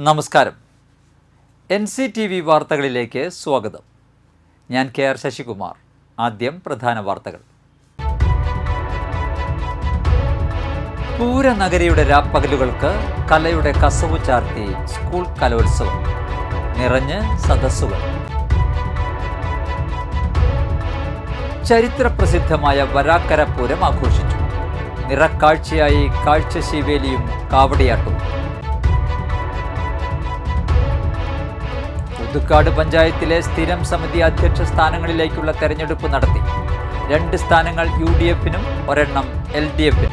നമസ്കാരം. N C T V വാർത്തകളിലേക്ക് സ്വാഗതം. ഞാൻ കെ ആർ ശശികുമാർ. ആദ്യം പ്രധാന വാർത്തകൾ. പൂരനഗരിയുടെ രാപ്പകലുകൾക്ക് കലയുടെ കസവു ചാർത്തി സ്കൂൾ കലോത്സവം. നിറഞ്ഞ് സദസ്സുകൾ. ചരിത്രപ്രസിദ്ധമായ വരാക്കര പൂരം ആഘോഷിച്ചു. നിറക്കാഴ്ചയായി കാഴ്ചശീവേലിയും കാവടിയാട്ടും പുതുക്കാട് പഞ്ചായത്തിലെ സ്ഥിരം സമിതി അധ്യക്ഷ സ്ഥാനങ്ങളിലേക്കുള്ള തെരഞ്ഞെടുപ്പ് നടത്തി. രണ്ട് സ്ഥാനങ്ങൾ യു ഡി എഫിനും ഒരെണ്ണം എൽ ഡി എഫിനും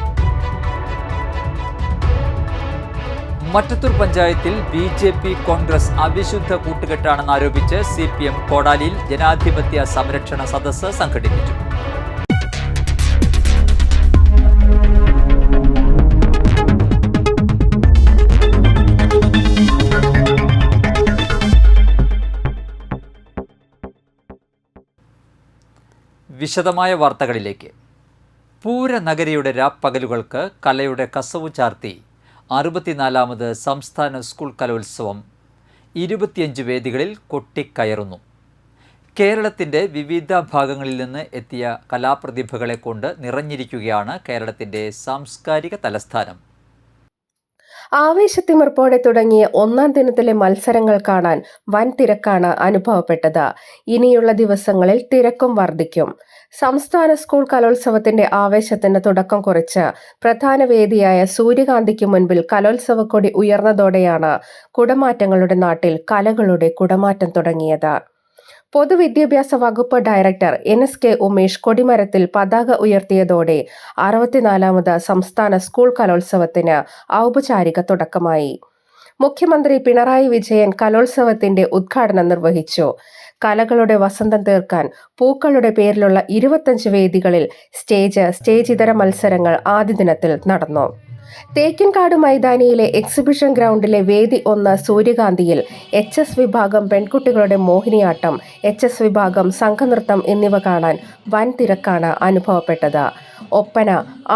മറ്റത്തൂർ പഞ്ചായത്തിൽ ബി ജെ പി കോൺഗ്രസ് അവിശുദ്ധ കൂട്ടുകെട്ടാണെന്ന് ആരോപിച്ച് സി പി എം കോടാലിയിൽ ജനാധിപത്യ സംരക്ഷണ സദസ്സ് സംഘടിപ്പിച്ചു. വിശദമായ വാർത്തകളിലേക്ക്. പൂരനഗരിയുടെ രാപ്പകലുകൾക്ക് കലയുടെ കസവു ചാർത്തി. അറുപത്തിനാലാമത് സംസ്ഥാന സ്കൂൾ കലോത്സവം. ഇരുപത്തിയഞ്ച് വേദികളിൽ കൊട്ടിക്കയറുന്നു. കേരളത്തിന്റെ വിവിധ ഭാഗങ്ങളിൽ നിന്ന് എത്തിയ കലാപ്രതിഭകളെ കൊണ്ട് നിറഞ്ഞിരിക്കുകയാണ് കേരളത്തിന്റെ സാംസ്കാരിക തലസ്ഥാനം. ആവേശത്തിമിർപ്പോടെ തുടങ്ങിയ ഒന്നാം ദിനത്തിലെ മത്സരങ്ങൾ കാണാൻ വൻ തിരക്കാണ് അനുഭവപ്പെട്ടത്. ഇനിയുള്ള ദിവസങ്ങളിൽ തിരക്കും വർദ്ധിക്കും സംസ്ഥാന സ്കൂൾ കലോത്സവത്തിന്റെ ആവേശത്തിന് തുടക്കം കുറിച്ച് പ്രധാന വേദിയായ സൂര്യകാന്തിക്ക് മുൻപിൽ കലോത്സവക്കൊടി ഉയർന്നതോടെയാണ് കുടമാറ്റങ്ങളുടെ നാട്ടിൽ കലകളുടെ കുടമാറ്റം തുടങ്ങിയത്. പൊതുവിദ്യാഭ്യാസ വകുപ്പ് director N S K Umesh കൊടിമരത്തിൽ പതാക ഉയർത്തിയതോടെ അറുപത്തിനാലാമത് സംസ്ഥാന സ്കൂൾ കലോത്സവത്തിന് ഔപചാരിക തുടക്കമായി. മുഖ്യമന്ത്രി പിണറായി വിജയൻ കലോത്സവത്തിന്റെ ഉദ്ഘാടനം നിർവഹിച്ചു. കലകളുടെ വസന്തം തീർക്കാൻ പൂക്കളുടെ പേരിലുള്ള ഇരുപത്തഞ്ച് വേദികളിൽ സ്റ്റേജ് സ്റ്റേജ് ഇതര മത്സരങ്ങൾ ആദ്യ ദിനത്തിൽ നടന്നു. തേക്കിൻകാട് മൈതാനിയിലെ എക്സിബിഷൻ ഗ്രൗണ്ടിലെ വേദി ഒന്ന് സൂര്യകാന്തിയിൽ എച്ച് എസ് വിഭാഗം പെൺകുട്ടികളുടെ മോഹിനിയാട്ടം എച്ച് എസ് വിഭാഗം സംഘനൃത്തം എന്നിവ കാണാൻ വൻ തിരക്കാണ് അനുഭവപ്പെട്ടത്. ഒപ്പന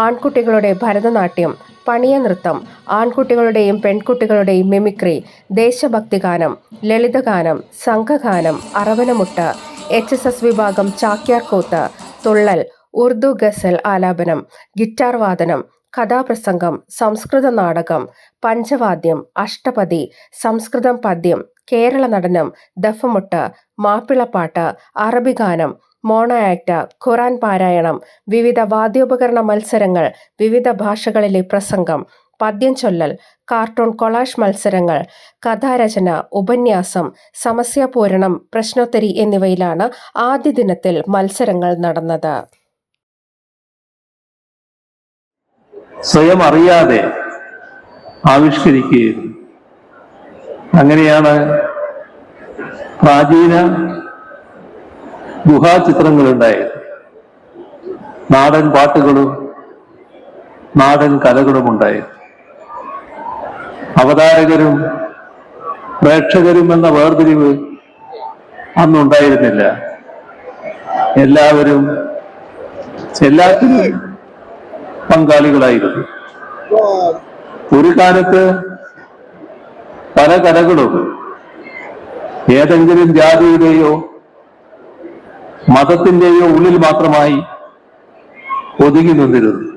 ആൺകുട്ടികളുടെ ഭരതനാട്യം പണിയ നൃത്തം ആൺകുട്ടികളുടെയും പെൺകുട്ടികളുടെയും മിമിക്രി ദേശഭക്തിഗാനം ലളിതഗാനം സംഘഗാനം അറവനമുട്ട് എച്ച് എസ് എസ് വിഭാഗം ചാക്യാർകൂത്ത് തുള്ളൽ ഉർദു ഗസൽ ആലാപനം ഗിറ്റാർ വാദനം കഥാപ്രസംഗം സംസ്കൃത നാടകം പഞ്ചവാദ്യം അഷ്ടപതി സംസ്കൃതം പദ്യം കേരള നടനം ദഫമുട്ട് മാപ്പിളപ്പാട്ട് അറബി ഗാനം മോണ ആക്ട് ഖുറാൻ പാരായണം വിവിധ വാദ്യോപകരണ മത്സരങ്ങൾ വിവിധ ഭാഷകളിലെ പ്രസംഗം പദ്യം ചൊല്ലൽ കാർട്ടൂൺ കൊളാഷ് മത്സരങ്ങൾ കഥാരചന ഉപന്യാസം സമസ്യാപൂരണം പ്രശ്നോത്തരി എന്നിവയിലാണ് ആദ്യ ദിനത്തിൽ മത്സരങ്ങൾ നടന്നത്. സ്വയം അറിയാതെ ആവിഷ്കരിക്കുകയും അങ്ങനെയാണ് പ്രാചീന ഗുഹാചിത്രങ്ങളുണ്ടായത് നാടൻ പാട്ടുകളും നാടൻ കലകളും ഉണ്ടായിരുന്നു. അവതാരകരും പ്രേക്ഷകരും എന്ന വേർതിരിവ് അന്നുണ്ടായിരുന്നില്ല. എല്ലാവരും എല്ലാത്തിനും പങ്കാളികളായിരുന്നു. ഒരു കാലത്ത് പല കലകളും ഏതെങ്കിലും ജാതിയുടെയോ മതത്തിന്റെയോ ഉള്ളിൽ മാത്രമായി ഒതുങ്ങി നിന്നിരുന്നു.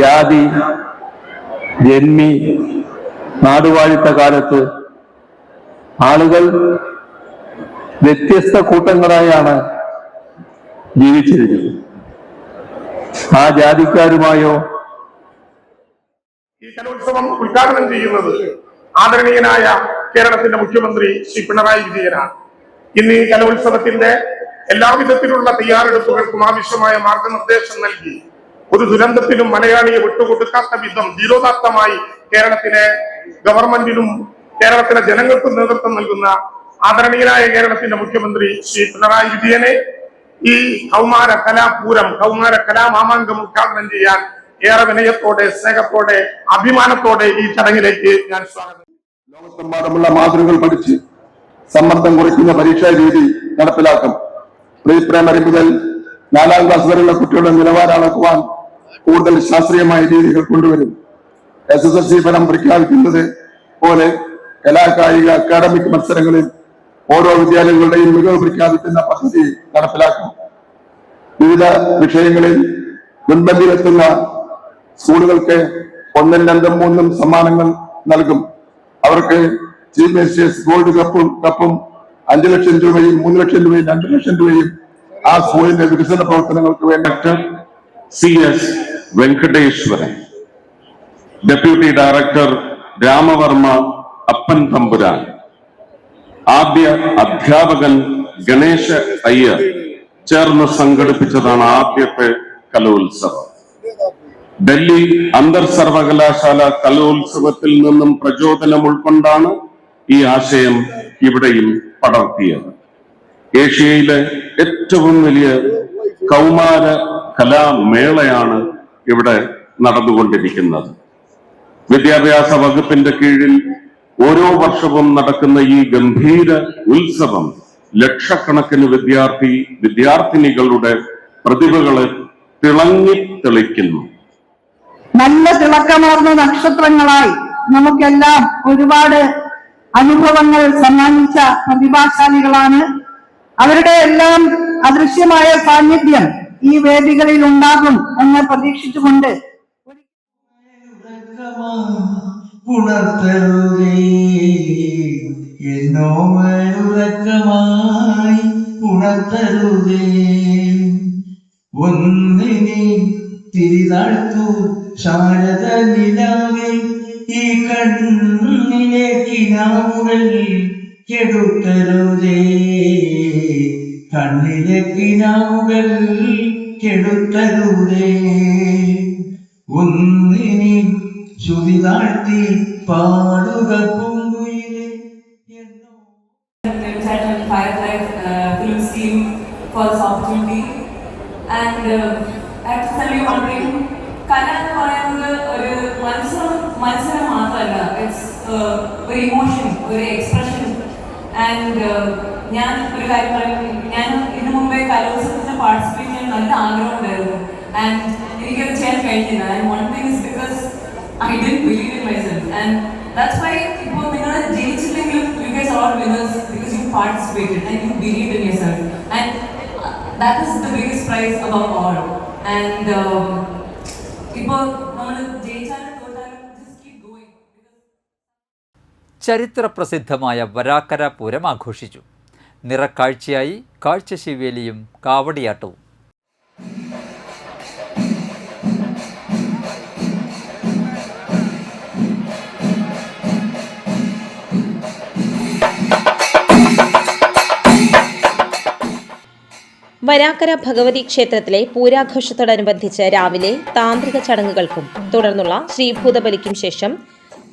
ജാതി ജന്മി നാടുവാഴിത്ത കാലത്ത് ആളുകൾ വ്യത്യസ്ത കൂട്ടങ്ങളായാണ് ജീവിച്ചിരുന്നത്. ആ ജാതിക്കാരുമായോ ഈ കലോത്സവം ഉദ്ഘാടനം ചെയ്യുന്നത് ആദരണീയനായ കേരളത്തിന്റെ മുഖ്യമന്ത്രി ശ്രീ പിണറായി വിജയനാണ്. ഇന്ന് ഈ കലോത്സവത്തിന്റെ എല്ലാവിധത്തിലുള്ള തയ്യാറെടുപ്പുകൾക്കും ആവശ്യമായ മാർഗനിർദ്ദേശം നൽകി ഒരു ദുരന്തത്തിലും മലയാളിയെ വിട്ടുകൊടുക്കാത്ത വിധം ധീരോദാത്തമായി കേരളത്തിലെ ഗവൺമെന്റിനും കേരളത്തിലെ ജനങ്ങൾക്കും നേതൃത്വം നൽകുന്ന ആദരണീയനായ കേരളത്തിന്റെ മുഖ്യമന്ത്രി ശ്രീ പിണറായി വിജയനെ ഈ കൗമാര കലാപൂരം കൗമാര കലാമാമാങ്കം ഉദ്ഘാടനം ചെയ്യാൻ ഏറെ വിനയത്തോടെ സ്നേഹത്തോടെ അഭിമാനത്തോടെ ഈ ചടങ്ങിലേക്ക് ഞാൻ സ്വാഗതം. ലോകത്തെമ്പാടുമുള്ള മാതൃകൾ പഠിച്ച് സമ്മർദ്ദം കുറയ്ക്കുന്ന പരീക്ഷാ രീതി നടപ്പിലാക്കും. പ്രീ പ്രൈമറി മുതൽ നാലാം ക്ലാസ് വരെയുള്ള കുട്ടികളുടെ നിലവാരം അളക്കുവാൻ കൂടുതൽ ശാസ്ത്രീയമായ രീതികൾ കൊണ്ടുവരും. എസ് എസ് എൽ സി ഫലം പ്രഖ്യാപിക്കുന്നത് പോലെ കലാകായിക അക്കാദമിക് മത്സരങ്ങളിൽ ഓരോ വിദ്യാലയങ്ങളുടെയും മികവ് പ്രഖ്യാപിക്കുന്ന പദ്ധതി നടപ്പിലാക്കും. വിവിധ വിഷയങ്ങളിൽ മുൻപന്തിയിലെത്തുന്ന സ്കൂളുകൾക്ക് ഒന്നും രണ്ടും മൂന്നും സമ്മാനങ്ങൾ നൽകും. അവർക്ക് ചീഫ് മിനിസ്റ്റേഴ്സ് ഗോൾഡ് കപ്പും കപ്പും അഞ്ചു ലക്ഷം രൂപയും മൂന്ന് ലക്ഷം രൂപയും രണ്ട് ലക്ഷം രൂപയും ആ സ്കൂളിന്റെ വികസന പ്രവർത്തനങ്ങൾക്ക് വേണ്ടി C S Venkateswaran deputy director Ramavarma Appan Thampuran ആദ്യ അധ്യാപകൻ ഗണേശ അയ്യർ ചേർന്ന് സംഘടിപ്പിച്ചതാണ് ആദ്യത്തെ കലോത്സവം. ഡൽഹി അന്തർ സർവകലാശാല കലോത്സവത്തിൽ നിന്നും പ്രചോദനം ഉൾക്കൊണ്ടാണ് ഈ ആശയം ഇവിടെയും പടർത്തിയത്. ഏഷ്യയിലെ ഏറ്റവും വലിയ കൗമാര കലാമേളയാണ് ഇവിടെ നടന്നുകൊണ്ടിരിക്കുന്നത്. വിദ്യാഭ്യാസ വകുപ്പിന്റെ കീഴിൽ ഓരോ വർഷവും നടക്കുന്ന ഈ ഗംഭീര ഉത്സവം ലക്ഷക്കണക്കിന് വിദ്യാർത്ഥി വിദ്യാർത്ഥിനികളുടെ പ്രതിഭകളെ തിളങ്ങി തെളിക്കുന്നു. നല്ല തിളക്കമാർന്ന നക്ഷത്രങ്ങളായി നമുക്കെല്ലാം ഒരുപാട് അനുഭവങ്ങൾ സമ്മാനിച്ച പ്രതിഭാശാലികളാണ്. അവരുടെ എല്ലാം അദൃശ്യമായ സാന്നിധ്യം ഈ വേദികളിൽ ഉണ്ടാകും എന്ന് പ്രതീക്ഷിച്ചുകൊണ്ട് ഒന്നിനെ തിരിതാഴ്ത്തു ശാരദ നിലാവേ ഈ കണ്ണിലേക്ക് നാമുകൾ കെടുത്തരുതേ. കണ്ണിലേക്ക് നാമുകൾ കെടുത്തരുതേ. ഒന്നിനി ചുതി താഴ്ത്തി പാടുക film scheme for the opportunity and I to tell you one it's ഒരു ഇമോഷൻ ഒരു എക്സ്പ്രഷൻ ആൻഡ് ഞാൻ ഒരു കാര്യം പറയും ഞാൻ ഇതിനു മുമ്പേ കലോത്സവത്തിൽ പാർട്ടിസിപ്പേറ്റ് ചെയ്യാൻ നല്ല ആഗ്രഹം ഉണ്ടായിരുന്നു. ആൻഡ് എനിക്കത് ചെയ്യാൻ കഴിഞ്ഞില്ല. And one thing is because I'd believe in myself and that's why ഇപ്പോൾ നിങ്ങൾ ജയിച്ചില്ലെങ്കിലും you guys are winners because you participated and you believe in yourself and that is the biggest prize above all and ഇപ്പോൾ ചരിത്രപ്രസിദ്ധമായ വരാക്കര പൂരം ആഘോഷിച്ചു. നിറക്കാഴ്ചയായി കാഴ്ചശിവേലിയും കാവടിയാട്ടവും. വരാക്കര ഭഗവതി ക്ഷേത്രത്തിലെ പൂരാഘോഷത്തോടനുബന്ധിച്ച് രാവിലെ താന്ത്രിക ചടങ്ങുകൾക്കും തുടർന്നുള്ള ശ്രീഭൂതബലിക്കും ശേഷം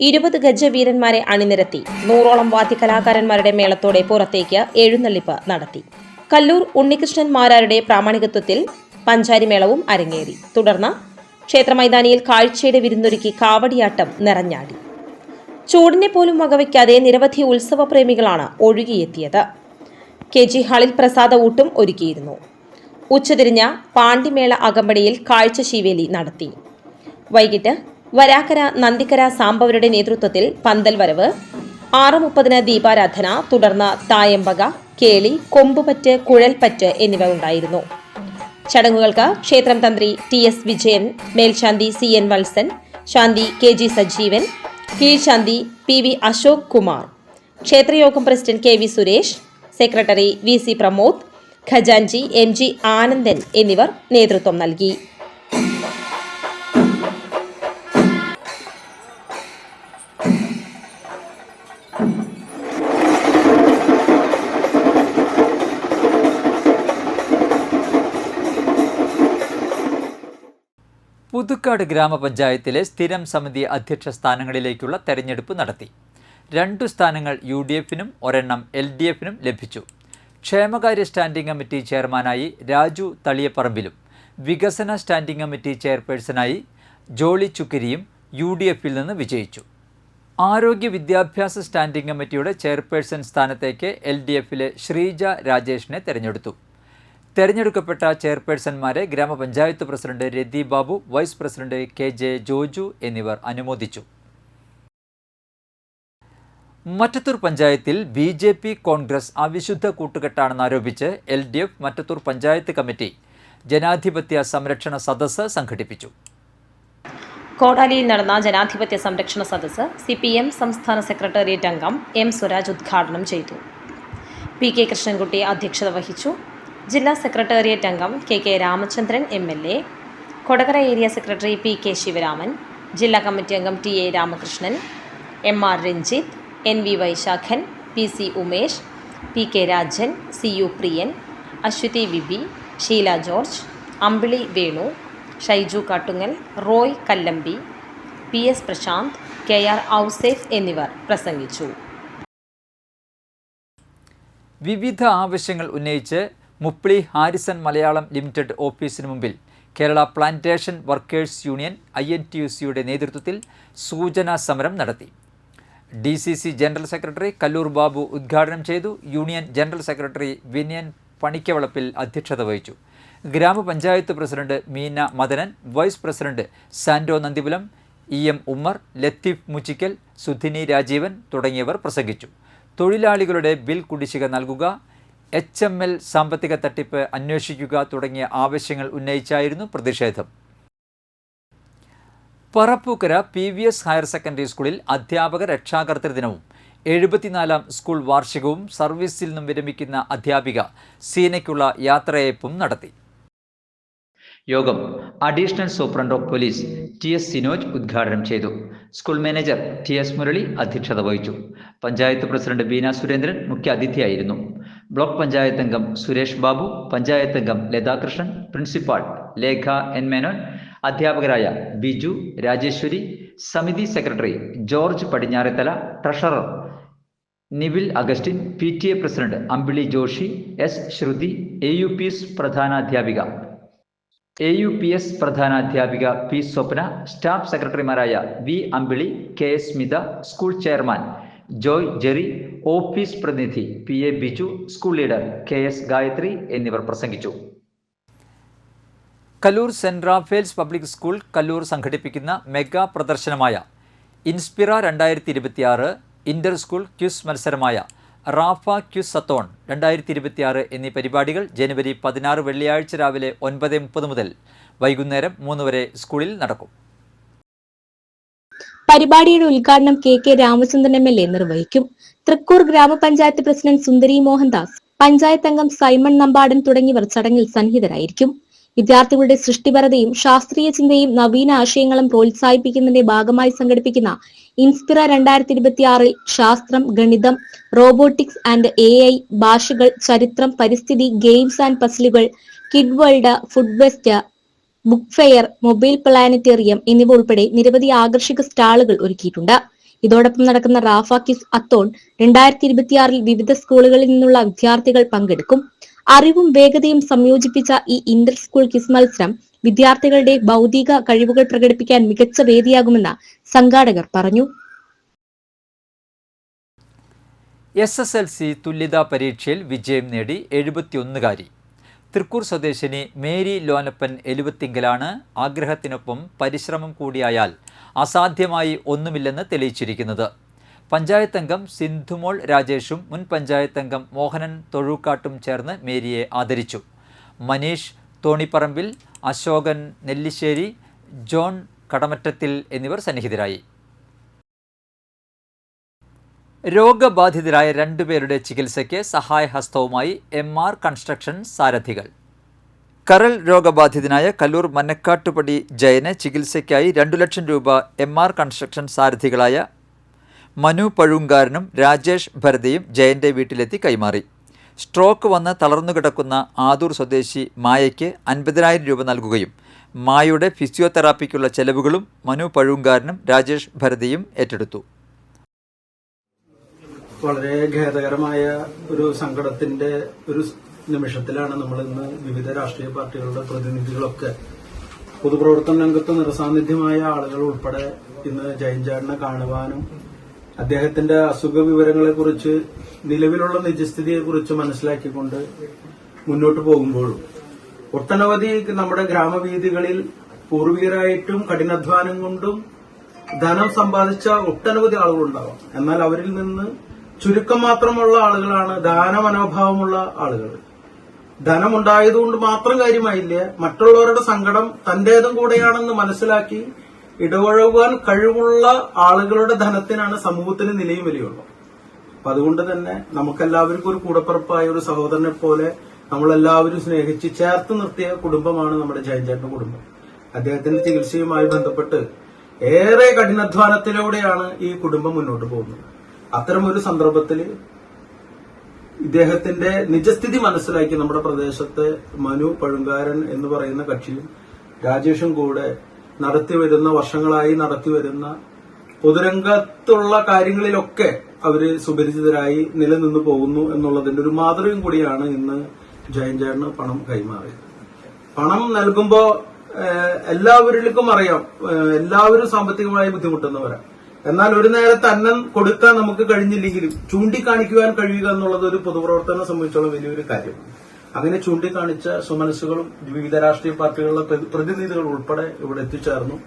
ഇരുപത് ഗജവീരന്മാരെ അണിനിരത്തി. നൂറോളം വാദ്യകലാകാരന്മാരുടെ മേളത്തോടെ പുറത്തേക്ക് എഴുന്നള്ളിപ്പ് നടത്തി. കല്ലൂർ ഉണ്ണികൃഷ്ണൻ മാരാരുടെ പ്രാമാണികത്വത്തിൽ പഞ്ചാരിമേളവും അരങ്ങേറി. തുടർന്ന് ക്ഷേത്രമൈതാനിയിൽ കാഴ്ചയുടെ വിരുന്നൊരുക്കി കാവടിയാട്ടം നിറഞ്ഞാടി. ചൂടിനെ പോലും വകവയ്ക്കാതെ നിരവധി ഉത്സവപ്രേമികളാണ് ഒഴുകിയെത്തിയത്. കെ ജി ഹാളിൽ പ്രസാദ ഊട്ടും ഒരുക്കിയിരുന്നു. ഉച്ചതിരിഞ്ഞ പാണ്ടിമേള അകമ്പടിയിൽ കാഴ്ച ശീവേലി നടത്തി. വൈകിട്ട് വരാക്കര നന്ദിക്കര സാമ്പവരുടെ നേതൃത്വത്തിൽ പന്തൽ വരവ്. ആറ് മുപ്പതിന് ദീപാരാധന തുടർന്ന് തായമ്പക കേളി കൊമ്പുപറ്റ് കുഴൽപ്പറ്റ് എന്നിവ ഉണ്ടായിരുന്നു. ചടങ്ങുകൾക്ക് ക്ഷേത്രം തന്ത്രി ടി എസ് വിജയൻ മേൽശാന്തി സി എൻ വത്സൻ ശാന്തി കെ ജി സജീവൻ കീഴ്ശാന്തി P V Ashok Kumar ക്ഷേത്രയോഗം president K V Suresh secretary V C Pramod ഖജാൻജി M G Anandan എന്നിവർ നേതൃത്വം നൽകി. പുതുക്കാട് ഗ്രാമപഞ്ചായത്തിലെ സ്ഥിരം സമിതി അധ്യക്ഷ സ്ഥാനങ്ങളിലേക്കുള്ള തെരഞ്ഞെടുപ്പ് നടത്തി. രണ്ടു സ്ഥാനങ്ങൾ യു ഡി എഫിനും ഒരെണ്ണം എൽ ഡി എഫിനും ലഭിച്ചു. ക്ഷേമകാര്യ സ്റ്റാൻഡിംഗ് കമ്മിറ്റി ചെയർമാനായി രാജു തളിയപ്പറമ്പിലും വികസന സ്റ്റാൻഡിംഗ് കമ്മിറ്റി ചെയർപേഴ്സണായി ജോളി ചുക്കരിയും യു ഡി എഫിൽ നിന്ന് വിജയിച്ചു. ആരോഗ്യ വിദ്യാഭ്യാസ സ്റ്റാൻഡിംഗ് കമ്മിറ്റിയുടെ ചെയർപേഴ്സൺ സ്ഥാനത്തേക്ക് എൽ ഡി എഫിലെ ശ്രീജ രാജേഷിനെ തെരഞ്ഞെടുത്തു. തെരഞ്ഞെടുക്കപ്പെട്ട ചെയർപേഴ്സൺമാരെ ഗ്രാമപഞ്ചായത്ത് president Rathi Babu vice president K J Joju എന്നിവർ അനുമോദിച്ചു. മറ്റത്തൂർ പഞ്ചായത്തിൽ ബി ജെ പി കോൺഗ്രസ് അവിശുദ്ധ കൂട്ടുകെട്ടാണെന്ന് ആരോപിച്ച് L D F Mattathur panchayat committee ജനാധിപത്യ സംരക്ഷണ സദസ്സ് സംഘടിപ്പിച്ചു. കോടാലിയിൽ നടന്ന ജനാധിപത്യ സംരക്ഷണ സദസ്സ് സി പി എം സംസ്ഥാന സെക്രട്ടേറിയറ്റ് അംഗം എം സ്വരാജ് ഉദ്ഘാടനം ചെയ്തു. പി കെ കൃഷ്ണൻകുട്ടി അധ്യക്ഷത വഹിച്ചു. ജില്ലാ സെക്രട്ടേറിയറ്റ് അംഗം K K Ramachandran M L A. Kodakara area secretary P K Sivaraman ജില്ലാ കമ്മിറ്റി അംഗം T A Ramakrishnan M R Ranjith N V Vaisakhan P C Umesh P K Rajan C U Priyan Aswathy Vibi Sheela George Ambili Venu Shaiju Kattungal Roy Kallambi P S Prashanth K R Ouseph എന്നിവർ പ്രസംഗിച്ചു. വിവിധ ആവശ്യങ്ങൾ ഉന്നയിച്ച് മുപ്പിളി Harrison Malayalam limited ഓഫീസിന് മുമ്പിൽ Kerala plantation workers union I N T U സിയുടെ നേതൃത്വത്തിൽ സൂചനാ സമരം നടത്തി. D C C general secretary Kallur Babu ഉദ്ഘാടനം ചെയ്തു. Union general secretary Vinayan Panikkavalappil അധ്യക്ഷത വഹിച്ചു. ഗ്രാമപഞ്ചായത്ത് president Meena Madanan vice president Sando Nandipulam E M Ummer Latheef Muchikkal Sudhini Rajeevan തുടങ്ങിയവർ പ്രസംഗിച്ചു. തൊഴിലാളികളുടെ ബിൽ കുടിശ്ശിക നൽകുക എച്ച് എം എൽ സാമ്പത്തിക തട്ടിപ്പ് അന്വേഷിക്കുക തുടങ്ങിയ ആവശ്യങ്ങൾ ഉന്നയിച്ചായിരുന്നു പ്രതിഷേധം. Parappukkara P V S higher secondary സ്കൂളിൽ അധ്യാപക രക്ഷാകർത്തൃ ദിനവും എഴുപത്തിനാലാം സ്കൂൾ വാർഷികവും സർവീസിൽ നിന്നും വിരമിക്കുന്ന അധ്യാപിക സീനയ്ക്കുള്ള യാത്രയയപ്പും നടത്തി. യോഗം additional superintendent of police T S Sinoj ഉദ്ഘാടനം ചെയ്തു. School manager T S Murali അധ്യക്ഷത വഹിച്ചു. പഞ്ചായത്ത് പ്രസിഡന്റ് ബീന സുരേന്ദ്രൻ മുഖ്യ അതിഥിയായിരുന്നു ബ്ലോക്ക് പഞ്ചായത്ത് അംഗം സുരേഷ് ബാബു പഞ്ചായത്ത് അംഗം ലതാകൃഷ്ണൻ പ്രിൻസിപ്പാൾ ലേഖ എൻ മേനോൻ അധ്യാപകരായ ബിജു രാജേശ്വരി സമിതി secretary George Padinjarathala treasurer Nivil Augustine P T A president Ambili Joshi S Sruthi A U P S പ്രധാനാധ്യാപിക A U P S പ്രധാനാധ്യാപിക P Swapna staff സെക്രട്ടറിമാരായ V Ambili K S Smitha school chairman Joy Jerry office പ്രതിനിധി P A Biju school leader K S Gayathri എന്നിവർ പ്രസംഗിച്ചു. Kallur saint Raphael's public school Kallur സംഘടിപ്പിക്കുന്ന mega പ്രദർശനമായ Inspira രണ്ടായിരത്തി ഇരുപത്തിയാറ് inter school quiz മത്സരമായ Rafah quizathon രണ്ടായിരത്തി ഇരുപത്തിയാറ് എന്നീ പരിപാടികൾ ജനുവരി പതിനാറ് വെള്ളിയാഴ്ച രാവിലെ ഒൻപത് മുപ്പത് മുതൽ വൈകുന്നേരം മൂന്ന് വരെ സ്കൂളിൽ നടക്കും. പരിപാടിയുടെ ഉദ്ഘാടനം K K Ramachandran M L A നിർവഹിക്കും. തൃക്കൂർ ഗ്രാമപഞ്ചായത്ത് പ്രസിഡന്റ് സുന്ദരി മോഹൻദാസ് പഞ്ചായത്ത് അംഗം സൈമൺ നമ്പാടൻ തുടങ്ങിയവർ ചടങ്ങിൽ സന്നിഹിതരായിരിക്കും. വിദ്യാർത്ഥികളുടെ സൃഷ്ടിപരതയും ശാസ്ത്രീയ ചിന്തയും നവീന ആശയങ്ങളും പ്രോത്സാഹിപ്പിക്കുന്നതിന്റെ ഭാഗമായി സംഘടിപ്പിക്കുന്ന ഇൻസ്പിറ രണ്ടായിരത്തി ഇരുപത്തിയാറിൽ ശാസ്ത്രം ഗണിതം റോബോട്ടിക്സ് ആൻഡ് എ ഐ ഭാഷകൾ ചരിത്രം പരിസ്ഥിതി games and പസിലുകൾ kid world food west book fair mobile planetarium എന്നിവ ഉൾപ്പെടെ നിരവധി ആകർഷക സ്റ്റാളുകൾ ഒരുക്കിയിട്ടുണ്ട്. ഇതോടൊപ്പം നടക്കുന്ന റാഫ അത്തോൺ രണ്ടായിരത്തി ഇരുപത്തിയാറിൽ വിവിധ സ്കൂളുകളിൽ നിന്നുള്ള വിദ്യാർത്ഥികൾ പങ്കെടുക്കും. അറിവും വേഗതയും സംയോജിപ്പിച്ച ഈ ഇന്റർ സ്കൂൾ കിസ് മത്സരം വിദ്യാർത്ഥികളുടെ ഭൗതിക കഴിവുകൾ പ്രകടിപ്പിക്കാൻ മികച്ച വേദിയാകുമെന്ന് സംഘാടകർ പറഞ്ഞു. എസ് എസ് എൽ സി തുല്യതാ പരീക്ഷയിൽ വിജയം നേടി എഴുപത്തിയൊന്നുകാരി തൃക്കൂർ സ്വദേശിനി മേരി ലോനപ്പൻ എലുവത്തിങ്കലാണ് ആഗ്രഹത്തിനൊപ്പം പരിശ്രമം കൂടിയായാൽ അസാധ്യമായി ഒന്നുമില്ലെന്ന് തെളിയിച്ചിരിക്കുന്നത്. പഞ്ചായത്ത് അംഗം സിന്ധുമോൾ രാജേഷും മുൻ പഞ്ചായത്ത് അംഗം മോഹനൻ തൊഴുക്കാട്ടും ചേർന്ന് മേരിയെ ആദരിച്ചു. മനീഷ് തോണിപ്പറമ്പിൽ അശോകൻ നെല്ലിശ്ശേരി ജോൺ കടമറ്റത്തിൽ എന്നിവർ സന്നിഹിതരായി. രോഗബാധിതരായ രണ്ടുപേരുടെ ചികിത്സയ്ക്ക് സഹായഹസ്തവുമായി എം ആർ കൺസ്ട്രക്ഷൻ സാരഥികൾ. കരൾ രോഗബാധിതനായ കല്ലൂർ മന്നക്കാട്ടുപടി ജയന് ചികിത്സയ്ക്കായി രണ്ടു ലക്ഷം രൂപ എം ആർ കൺസ്ട്രക്ഷൻ സാരഥികളായ മനു പഴുങ്കാരനും രാജേഷ് ഭരതിയും ജയന്റെ വീട്ടിലെത്തി കൈമാറി. സ്ട്രോക്ക് വന്ന് തളർന്നു കിടക്കുന്ന ആദൂർ സ്വദേശി മായയ്ക്ക് അൻപതിനായിരം രൂപ നൽകുകയും മായയുടെ ഫിസിയോതെറാപ്പിക്കുള്ള ചെലവുകളും മനു പഴുങ്കാരനും രാജേഷ് ഭരതിയും ഏറ്റെടുത്തു. വളരെ ഖേദകരമായ ഒരു സങ്കടത്തിന്റെ ഒരു നിമിഷത്തിലാണ് നമ്മൾ ഇന്ന് വിവിധ രാഷ്ട്രീയ പാർട്ടികളുടെ പ്രതിനിധികളൊക്കെ പൊതുപ്രവർത്തന രംഗത്ത് നിറസാന്നിധ്യമായ ആളുകൾ ഉൾപ്പെടെ ഇന്ന് ജയൻചാടിനെ കാണുവാനും അദ്ദേഹത്തിന്റെ അസുഖ വിവരങ്ങളെക്കുറിച്ച് നിലവിലുള്ള നിജസ്ഥിതിയെക്കുറിച്ച് മനസ്സിലാക്കിക്കൊണ്ട് മുന്നോട്ട് പോകുമ്പോഴും. ഒട്ടനവധി നമ്മുടെ ഗ്രാമവീഥികളിൽ പൂർവികരായിട്ടും കഠിനാധ്വാനം കൊണ്ടും ധനം സമ്പാദിച്ച ഒട്ടനവധി ആളുകളുണ്ടാവാം. എന്നാൽ അവരിൽ നിന്ന് ചുരുക്കം മാത്രമുള്ള ആളുകളാണ് ദാനമനോഭാവമുള്ള ആളുകൾ. ധനമുണ്ടായതുകൊണ്ട് മാത്രം കാര്യമായില്ല മറ്റുള്ളവരുടെ സങ്കടം തന്റേതും കൂടെയാണെന്ന് മനസ്സിലാക്കി ഇടപഴകുവാൻ കഴിവുള്ള ആളുകളുടെ ധനത്തിനാണ് സമൂഹത്തിന് നിലയും വിലയുള്ളത്. അപ്പൊ അതുകൊണ്ട് തന്നെ നമുക്കെല്ലാവർക്കും ഒരു കൂടപ്പിറപ്പായ ഒരു സഹോദരനെ പോലെ നമ്മളെല്ലാവരും സ്നേഹിച്ച് ചേർത്ത് നിർത്തിയ കുടുംബമാണ് നമ്മുടെ ജയൻചേട്ടന്റെ കുടുംബം. അദ്ദേഹത്തിന്റെ ചികിത്സയുമായി ബന്ധപ്പെട്ട് ഏറെ കഠിനാധ്വാനത്തിലൂടെയാണ് ഈ കുടുംബം മുന്നോട്ട് പോകുന്നത്. അത്തരമൊരു സന്ദർഭത്തിൽ ഇദ്ദേഹത്തിന്റെ നിജസ്ഥിതി മനസ്സിലാക്കി നമ്മുടെ പ്രദേശത്ത് മനു പഴുങ്കാരൻ എന്ന് പറയുന്ന കക്ഷിയും രാജേഷും കൂടെ നടത്തിവരുന്ന വർഷങ്ങളായി നടത്തിവരുന്ന പൊതുരംഗത്തുള്ള കാര്യങ്ങളിലൊക്കെ അവർ സുപരിചിതരായി നിലനിന്ന് പോകുന്നു എന്നുള്ളതിന്റെ ഒരു മാതൃകയും കൂടിയാണ് ഇന്ന് ജയൻ ജയൻചേട്ടന് പണം കൈമാറിയത്. പണം നൽകുമ്പോൾ എല്ലാവരിലേക്കും അറിയാം. എല്ലാവരും സാമ്പത്തികമായി ബുദ്ധിമുട്ടുന്നവരാണ് എന്നാൽ ഒരു നേരത്തെ അന്നം കൊടുക്കാൻ നമുക്ക് കഴിഞ്ഞില്ലെങ്കിലും ചൂണ്ടിക്കാണിക്കുവാൻ കഴിയുക എന്നുള്ളത് ഒരു പൊതുപ്രവർത്തനം സംബന്ധിച്ചോളം വലിയൊരു കാര്യം. അങ്ങനെ ചൂണ്ടിക്കാണിച്ച സുമനസ്സുകളും വിവിധ രാഷ്ട്രീയ പാർട്ടികളുടെ പ്രതിനിധികളും ഉൾപ്പെടെ ഇവിടെ എത്തിച്ചേർന്നു.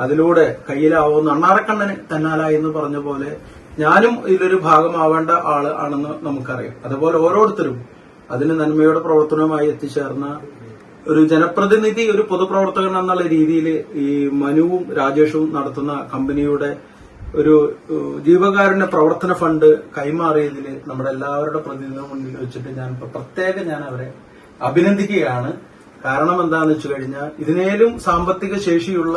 അതിലൂടെ കയ്യിലാവുന്ന അണ്ണാറക്കണ്ണന് തന്നാലായി എന്ന് പറഞ്ഞ പോലെ ഞാനും ഇതിലൊരു ഭാഗമാവേണ്ട ആൾ ആണെന്ന് നമുക്കറിയാം. അതുപോലെ ഓരോരുത്തരും അതിന് നന്മയുടെ പ്രവർത്തനവുമായി എത്തിച്ചേർന്ന ഒരു ജനപ്രതിനിധി ഒരു പൊതുപ്രവർത്തകൻ എന്നുള്ള രീതിയിൽ ഈ മനുവും രാജേഷും നടത്തുന്ന കമ്പനിയുടെ ഒരു ജീവകാരുണ്യ പ്രവർത്തന ഫണ്ട് കൈമാറിയതിൽ നമ്മുടെ എല്ലാവരുടെ പ്രതിനിധിയുടെ മുന്നിൽ വെച്ചിട്ട് ഞാൻ പ്രത്യേകം ഞാൻ അവരെ അഭിനന്ദിക്കുകയാണ്. കാരണം എന്താണെന്ന് വെച്ചു കഴിഞ്ഞാൽ ഇതിനേലും സാമ്പത്തിക ശേഷിയുള്ള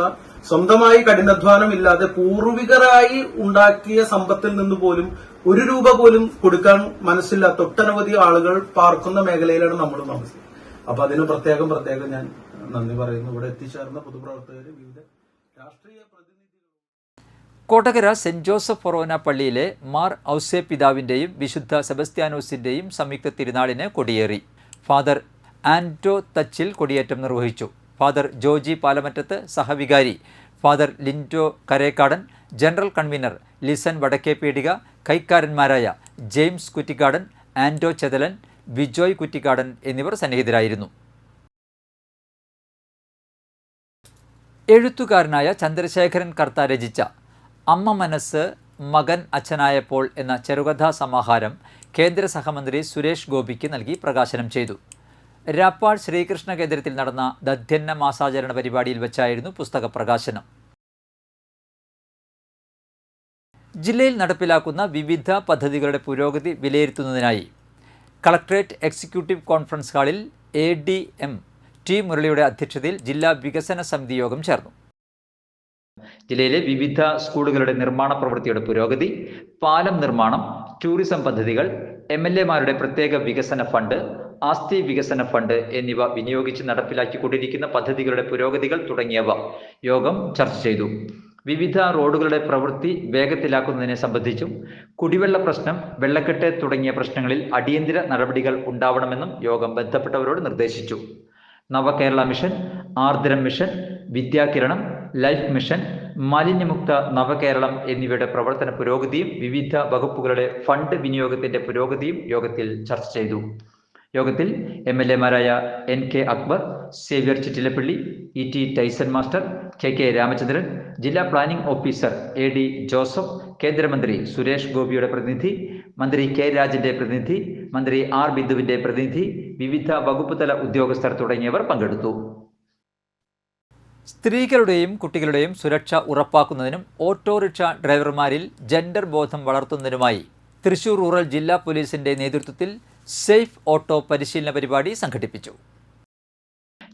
സ്വന്തമായി കഠിനാധ്വാനം ഇല്ലാതെ പൂർവികരായി ഉണ്ടാക്കിയ സമ്പത്തിൽ നിന്ന് പോലും ഒരു രൂപ പോലും കൊടുക്കാൻ മനസ്സില്ലാത്ത ഒട്ടനവധി ആളുകൾ പാർക്കുന്ന മേഖലയിലാണ് നമ്മൾ താമസിക്കുന്നത്. അപ്പൊ അതിന് പ്രത്യേകം പ്രത്യേകം ഞാൻ നന്ദി പറയുന്നു. ഇവിടെ എത്തിച്ചേർന്ന പൊതുപ്രവർത്തകർ വിവിധ രാഷ്ട്രീയ കോട്ടകര സെന്റ് ജോസഫ് ഫൊറോന പള്ളിയിലെ മാർ ഔസേ പിതാവിന്റെയും വിശുദ്ധ സെബസ്ത്യാനോസിന്റെയും സംയുക്ത തിരുനാളിന് കൊടിയേറി. ഫാദർ ആന്റോ തച്ചിൽ കൊടിയേറ്റം നിർവഹിച്ചു. Father Joji Palamattath സഹവികാരി. Father Linto Karekkadan general convener Lison Vadakkepeedika കൈക്കാരന്മാരായ James Kuttikkadan Anto Chethalan Bijoy Kuttikkadan എന്നിവർ സന്നിഹിതരായിരുന്നു. എഴുത്തുകാരനായ ചന്ദ്രശേഖരൻ കർത്ത രചിച്ച അമ്മ മനസ്സ് മകൻ അച്ഛനായപ്പോൾ എന്ന ചെറുകഥാ സമാഹാരം കേന്ദ്ര സഹമന്ത്രി സുരേഷ് ഗോപിക്ക് നൽകി പ്രകാശനം ചെയ്തു. രാപ്പാൾ ശ്രീകൃഷ്ണ കേന്ദ്രത്തിൽ നടന്ന ദധ്യന്ന മാസാചരണ പരിപാടിയിൽ വെച്ചായിരുന്നു പുസ്തക പ്രകാശനം. ജില്ലയിൽ നടപ്പിലാക്കുന്ന വിവിധ പദ്ധതികളുടെ പുരോഗതി വിലയിരുത്തുന്നതിനായി കളക്ട്രേറ്റ് എക്സിക്യൂട്ടീവ് കോൺഫറൻസ് ഹാളിൽ എ ഡി എം ടി മുരളിയുടെ അധ്യക്ഷതയിൽ ജില്ലാ വികസന സമിതി യോഗം ചേർന്നു. ജില്ലയിലെ വിവിധ സ്കൂളുകളുടെ നിർമ്മാണ പ്രവൃത്തിയുടെ പുരോഗതി പാലം നിർമ്മാണം ടൂറിസം പദ്ധതികൾ എം എൽ പ്രത്യേക വികസന ഫണ്ട് ആസ്തി വികസന ഫണ്ട് എന്നിവ വിനിയോഗിച്ച് നടപ്പിലാക്കിക്കൊണ്ടിരിക്കുന്ന പദ്ധതികളുടെ പുരോഗതികൾ തുടങ്ങിയവ യോഗം ചർച്ച ചെയ്തു. വിവിധ റോഡുകളുടെ പ്രവൃത്തി വേഗത്തിലാക്കുന്നതിനെ സംബന്ധിച്ചും കുടിവെള്ള പ്രശ്നം വെള്ളക്കെട്ട് തുടങ്ങിയ പ്രശ്നങ്ങളിൽ അടിയന്തര നടപടികൾ ഉണ്ടാവണമെന്നും യോഗം ബന്ധപ്പെട്ടവരോട് നിർദ്ദേശിച്ചു. Navakerala mission Aardram mission Vidyakiranam life mission മാലിന്യമുക്ത നവകേരളം എന്നിവയുടെ പ്രവർത്തന പുരോഗതിയും വിവിധ വകുപ്പുകളുടെ ഫണ്ട് വിനിയോഗത്തിന്റെ പുരോഗതിയും യോഗത്തിൽ ചർച്ച ചെയ്തു. യോഗത്തിൽ M L എമാരായ N K Akbar Xavier Chittilappally E T Tyson master K K Ramachandran ജില്ലാ planning officer A D Joseph കേന്ദ്രമന്ത്രി സുരേഷ് ഗോപിയുടെ പ്രതിനിധി മന്ത്രി കെ രാജന്റെ പ്രതിനിധി മന്ത്രി ആർ ബിന്ദുവിന്റെ പ്രതിനിധി വിവിധ വകുപ്പ് തല ഉദ്യോഗസ്ഥർ തുടങ്ങിയവർ പങ്കെടുത്തു. സ്ത്രീകളുടെയും കുട്ടികളുടെയും സുരക്ഷ ഉറപ്പാക്കുന്നതിനും ഓട്ടോറിക്ഷ ഡ്രൈവർമാരിൽ ജെൻഡർ ബോധം വളർത്തുന്നതിനുമായി തൃശൂർ റൂറൽ ജില്ലാ പോലീസിന്റെ നേതൃത്വത്തിൽ സേഫ് ഓട്ടോ പരിശീലന പരിപാടി സംഘടിപ്പിച്ചു.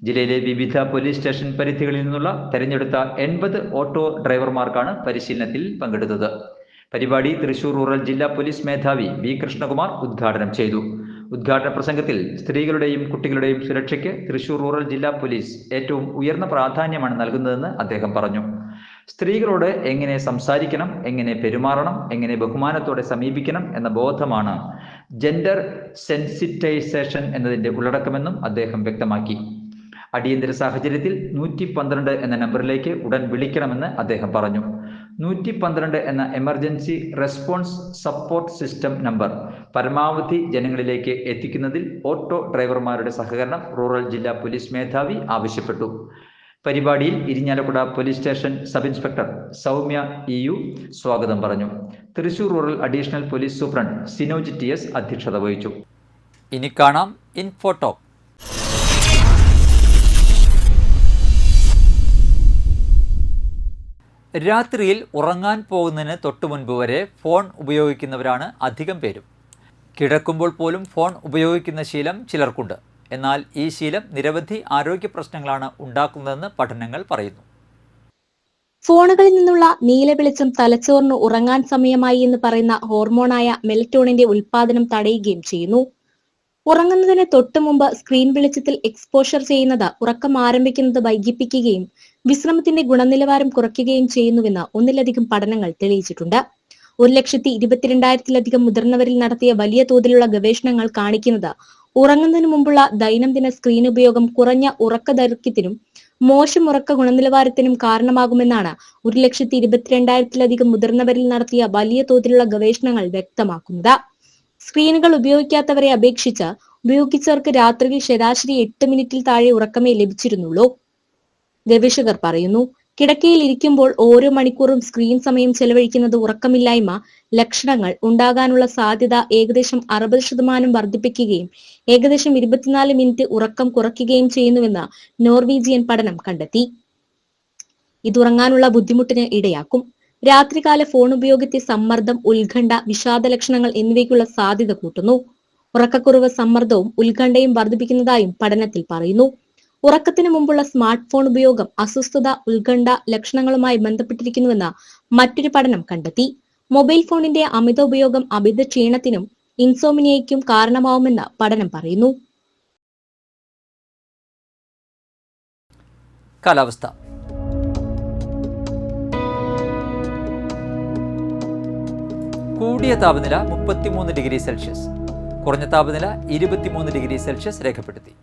ജില്ലയിലെ വിവിധ പോലീസ് സ്റ്റേഷൻ പരിധികളിൽ നിന്നുള്ള തെരഞ്ഞെടുത്ത എൺപത് ഓട്ടോ ഡ്രൈവർമാർക്കാണ് പരിശീലനത്തിൽ പങ്കെടുത്തത്. പരിപാടി തൃശൂർ റൂറൽ ജില്ലാ പോലീസ് മേധാവി വി കൃഷ്ണകുമാർ ഉദ്ഘാടനം ചെയ്തു. ഉദ്ഘാടന പ്രസംഗത്തിൽ സ്ത്രീകളുടെയും കുട്ടികളുടെയും സുരക്ഷയ്ക്ക് തൃശൂർ റൂറൽ ജില്ലാ പോലീസ് ഏറ്റവും ഉയർന്ന പ്രാധാന്യമാണ് നൽകുന്നതെന്ന് അദ്ദേഹം പറഞ്ഞു. സ്ത്രീകളോട് എങ്ങനെ സംസാരിക്കണം എങ്ങനെ പെരുമാറണം എങ്ങനെ ബഹുമാനത്തോടെ സമീപിക്കണം എന്ന ബോധമാണ് ജെൻഡർ സെൻസിറ്റൈസേഷൻ എന്നതിന്റെ ഉള്ളടക്കമെന്നും അദ്ദേഹം വ്യക്തമാക്കി. അടിയന്തര സാഹചര്യത്തിൽ നൂറ്റി പന്ത്രണ്ട് എന്ന നമ്പറിലേക്ക് ഉടൻ വിളിക്കണമെന്ന് അദ്ദേഹം പറഞ്ഞു. നൂറ്റി പന്ത്രണ്ട് എന്ന emergency response support system number പരമാവധി ജനങ്ങളിലേക്ക് എത്തിക്കുന്നതിൽ ഓട്ടോ ഡ്രൈവർമാരുടെ സഹകരണം റൂറൽ ജില്ലാ പോലീസ് മേധാവി ആവശ്യപ്പെട്ടു. പരിപാടിയിൽ Irinjalakuda police station sub inspector Soumya E U സ്വാഗതം പറഞ്ഞു. Thrissur rural additional police superintendent Sinoji T S അധ്യക്ഷത വഹിച്ചു. ഇനി കാണാം ഇൻഫോടോക്ക് രാത്രിയിൽ ഉറങ്ങാൻ പോകുന്നതിന് തൊട്ടു മുൻപ് വരെ ഫോൺ ഉപയോഗിക്കുന്നവരാണ് അധികം പേരും. കിടക്കുമ്പോൾ പോലും ഫോൺ ഉപയോഗിക്കുന്ന ശീലം ചിലർക്കുണ്ട്. എന്നാൽ ഈ ശീലം നിരവധി ആരോഗ്യ പ്രശ്നങ്ങളാണ് ഉണ്ടാക്കുന്നതെന്ന് പഠനങ്ങൾ പറയുന്നു. ഫോണുകളിൽ നിന്നുള്ള നീല വെളിച്ചം തലച്ചോറിന് ഉറങ്ങാൻ സമയമായി എന്ന് പറയുന്ന ഹോർമോണായ മെലറ്റോണിന്റെ ഉൽപാദനം തടയുകയും ചെയ്യുന്നു. ഉറങ്ങുന്നതിന് തൊട്ടു മുമ്പ് സ്ക്രീൻ വെളിച്ചത്തിൽ എക്സ്പോഷർ ചെയ്യുന്നത് ഉറക്കം ആരംഭിക്കുന്നത് വൈകിപ്പിക്കുകയും വിശ്രമത്തിന്റെ ഗുണനിലവാരം കുറയ്ക്കുകയും ചെയ്യുന്നുവെന്ന് ഒന്നിലധികം പഠനങ്ങൾ തെളിയിച്ചിട്ടുണ്ട്. ഒരു ലക്ഷത്തി ഇരുപത്തിരണ്ടായിരത്തിലധികം മുതിർന്നവരിൽ നടത്തിയ വലിയ തോതിലുള്ള ഗവേഷണങ്ങൾ കാണിക്കുന്നത് ഉറങ്ങുന്നതിന് മുമ്പുള്ള ദൈനംദിന സ്ക്രീൻ ഉപയോഗം കുറഞ്ഞ ഉറക്ക ദൈർഘ്യത്തിനും മോശം ഉറക്ക ഗുണനിലവാരത്തിനും കാരണമാകുമെന്നാണ് ഒരു ലക്ഷത്തി ഇരുപത്തിരണ്ടായിരത്തിലധികം മുതിർന്നവരിൽ നടത്തിയ വലിയ തോതിലുള്ള ഗവേഷണങ്ങൾ വ്യക്തമാക്കുന്നത്. സ്ക്രീനുകൾ ഉപയോഗിക്കാത്തവരെ അപേക്ഷിച്ച് ഉപയോഗിച്ചവർക്ക് രാത്രിയിൽ ശരാശരി എട്ട് മിനിറ്റിൽ താഴെ ഉറക്കമേ ലഭിച്ചിരുന്നുള്ളൂ. ഗവേഷകർ പറയുന്നു കിടക്കയിൽ ഇരിക്കുമ്പോൾ ഓരോ മണിക്കൂറും സ്ക്രീൻ സമയം ചെലവഴിക്കുന്നത് ഉറക്കമില്ലായ്മ ലക്ഷണങ്ങൾ ഉണ്ടാകാനുള്ള സാധ്യത ഏകദേശം അറുപത് ശതമാനം വർദ്ധിപ്പിക്കുകയും ഏകദേശം ഇരുപത്തിനാല് മിനിറ്റ് ഉറക്കം കുറയ്ക്കുകയും ചെയ്യുന്നുവെന്ന് നോർവീജിയൻ പഠനം കണ്ടെത്തി. ഇത് ഇതുറങ്ങാനുള്ള ബുദ്ധിമുട്ടിന് ഇടയാക്കും. രാത്രികാല ഫോൺ ഉപയോഗത്തെ സമ്മർദ്ദം ഉത്കണ്ഠ വിഷാദ ലക്ഷണങ്ങൾ എന്നിവയ്ക്കുള്ള സാധ്യത കൂട്ടുന്നു. ഉറക്കക്കുറവ് സമ്മർദ്ദവും ഉത്കണ്ഠയും വർദ്ധിപ്പിക്കുന്നതായും പഠനത്തിൽ പറയുന്നു. ഉറക്കത്തിന് മുമ്പുള്ള സ്മാർട്ട് ഫോൺ ഉപയോഗം അസ്വസ്ഥത ഉത്കണ്ഠ ലക്ഷണങ്ങളുമായി ബന്ധപ്പെട്ടിരിക്കുന്നുവെന്ന് മറ്റൊരു പഠനം കണ്ടെത്തി. മൊബൈൽ ഫോണിന്റെ അമിത ഉപയോഗം അമിത ക്ഷീണത്തിനും ഇൻസോമിനിയയ്ക്കും കാരണമാവുമെന്ന് പഠനം പറയുന്നു. കാലാവസ്ഥ. കൂടിയ താപനില മുപ്പത്തിമൂന്ന് ഡിഗ്രി സെൽഷ്യസ്. കുറഞ്ഞ താപനില ഇരുപത്തിമൂന്ന് ഡിഗ്രി സെൽഷ്യസ് രേഖപ്പെടുത്തി.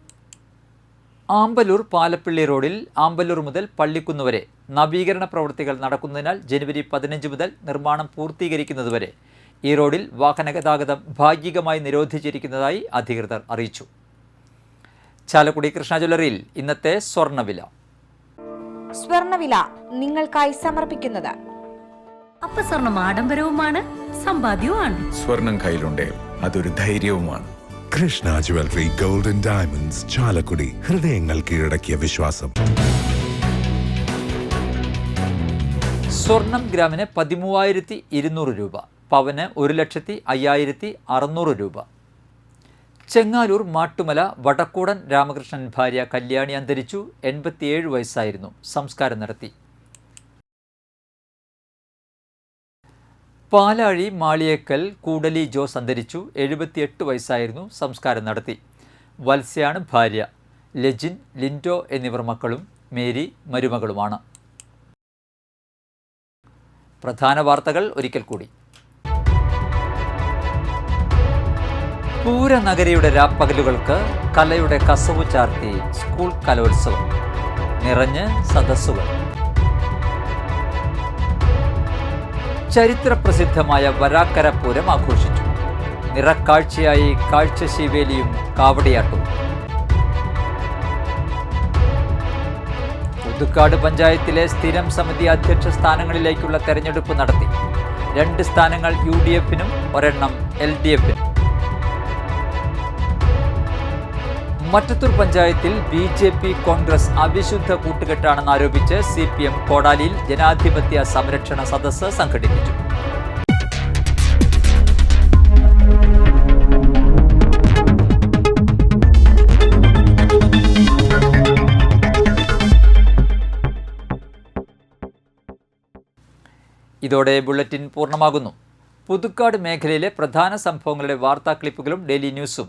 ആമ്പല്ലൂർ പാലപ്പിള്ളി റോഡിൽ ആമ്പലൂർ മുതൽ പള്ളിക്കുന്ന് വരെ നവീകരണ പ്രവൃത്തികൾ നടക്കുന്നതിനാൽ ജനുവരി പതിനഞ്ച് മുതൽ നിർമ്മാണം പൂർത്തീകരിക്കുന്നതുവരെ ഈ റോഡിൽ വാഹന ഗതാഗതം ഭാഗികമായി നിരോധിച്ചിരിക്കുന്നതായി അധികൃതർ അറിയിച്ചു. ചാലക്കുടി കൃഷ്ണ ജ്വല്ലറിയിൽ ഇന്നത്തെ സ്വർണവില സ്വർണവില നിങ്ങൾക്കായി സമർപ്പിക്കുന്നത്. അപ്പ സ്വർണം ആഡംബരവുമാണ് സമ്പാദ്യവുമാണ്. സ്വർണം കയ്യിലുണ്ട് അതൊരു ധൈര്യവുമാണ്. Krishna jewellery golden diamonds Chalakudy ഹൃദയങ്ങൾ കീഴടക്കിയ വിശ്വാസം. സ്വർണം ഗ്രാമിന് പതിമൂവായിരത്തി ഇരുന്നൂറ് രൂപ പവന് ഒരു ലക്ഷത്തി അയ്യായിരത്തി അറുന്നൂറ് രൂപ. ചെങ്ങാലൂർ മാട്ടുമല വടക്കൂടൻ രാമകൃഷ്ണൻ ഭാര്യ കല്യാണി അന്തരിച്ചു എൺപത്തിയേഴ് വയസ്സായിരുന്നു സംസ്കാരം നടത്തി. പാലാഴി മാളിയേക്കൽ കൂടലി ജോസ് അന്തരിച്ചു എഴുപത്തിയെട്ട് വയസ്സായിരുന്നു സംസ്കാരം നടത്തി. വത്സ്യാണ് ഭാര്യ. ലജിൻ ലിൻഡോ എന്നിവർ മക്കളും മേരി മരുമകളുമാണ്. പ്രധാന വാർത്തകൾ ഒരിക്കൽ കൂടി. പൂരനഗരിയുടെ രാപ്പകലുകൾക്ക് കലയുടെ കസവ് ചാർത്തി സ്കൂൾ കലോത്സവം. നിറഞ്ഞ് സദസ്സുകൾ. ചരിത്രപ്രസിദ്ധമായ വരാക്കര പൂരം ആഘോഷിച്ചു. നിറക്കാഴ്ചയായി കാഴ്ചശീവേലിയും കാവടിയാട്ടും പുതുക്കാട് പഞ്ചായത്തിലെ സ്ഥിരം സമിതി അധ്യക്ഷ സ്ഥാനങ്ങളിലേക്കുള്ള തെരഞ്ഞെടുപ്പ് നടത്തി. രണ്ട് സ്ഥാനങ്ങൾ യു ഡി എഫിനും ഒരെണ്ണം എൽ ഡി എഫിനും. മറ്റത്തൂർ പഞ്ചായത്തിൽ ബി ജെ പി കോൺഗ്രസ് അവിശുദ്ധ കൂട്ടുകെട്ടാണെന്ന് ആരോപിച്ച് സി പി എം കോടാലിയിൽ ജനാധിപത്യ സംരക്ഷണ സദസ്സ് സംഘടിപ്പിച്ചു. ഇതോടെ ബുള്ളറ്റിൻ പൂർണമാകുന്നു. പുതുക്കാട് മേഖലയിലെ പ്രധാന സംഭവങ്ങളുടെ വാർത്താ ക്ലിപ്പുകളും ഡെയിലി ന്യൂസും.